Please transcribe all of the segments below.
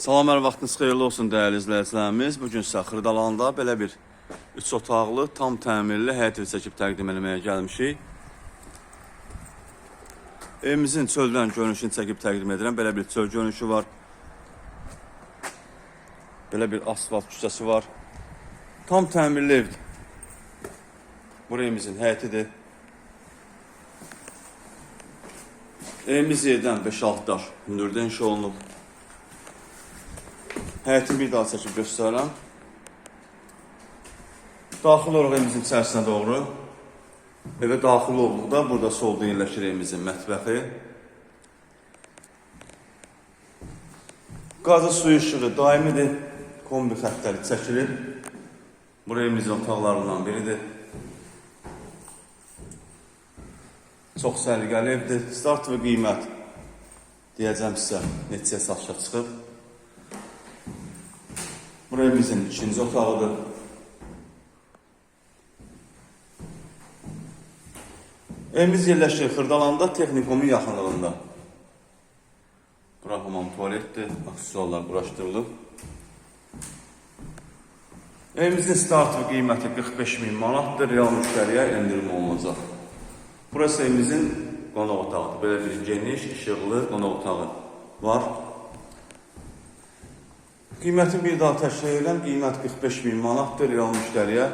Salam, hər vaxtınız xeyirli olsun dəyərli izləyicilərimiz. Bu gün sizə Xırdalanda belə bir 3 otaqlı, tam təmirli həyət evi çəkib təqdim etməyə gəlmişik. Evimizin çöldən görünüşünü çəkib təqdim edirəm. Belə bir çöl görünüşü var. Belə bir asfalt küçəsi var. Tam təmirli evdir. Bu evimizin həyətidir. Evimiz yerdən 5-6 daş hündürdə inşa olunub. Həyətini bir daha çəkib göstərirəm. Daxil olaraq evimizin içərisinə doğru. Evə daxil olduqda burada solda yerləşir evimizin mətbəxi. Qazı suyu işığı daimidir. Kombi xəttləri çəkilir. Bura evimizin otaqlarından biridir. Çox səliqəli evdir. Start və qiymət deyəcəm sizə neçəyə satışa çıxıb. Bura evimizin ikinci otağıdır. Evimiz yerləşir Xırdalanda texnikumun yaxınlığında. Bura hamam tualetdir, aksesuarlar quraşdırılıb. Evimizin start qiyməti 45 min manatdır, real müştəriyə endirim olunacaq. Burası evimizin qonaq otağıdır. Belə bir geniş, işıqlı qonaq otağı var. Qiyməti bir daha təşkil edirəm. Qiymət 45 min manatdır. Real müştəriyə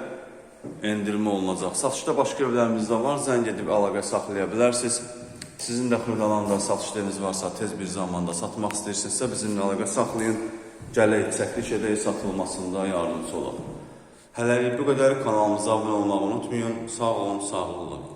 endirmə olunacaq. Satışda başqa evlərimiz də var. Zəng edib əlaqə saxlaya bilərsiniz. Sizin də Xırdalanda satışlarınız varsa, tez bir zamanda satmaq istəyirsinizsə bizimlə əlaqə saxlayın. Gələk, çəkiliş edək, satılmasında yardımcı olaq. Hələlik bu qədər. Kanalımıza abunə olmağı unutmayın. Sağ olun, sağlıqla.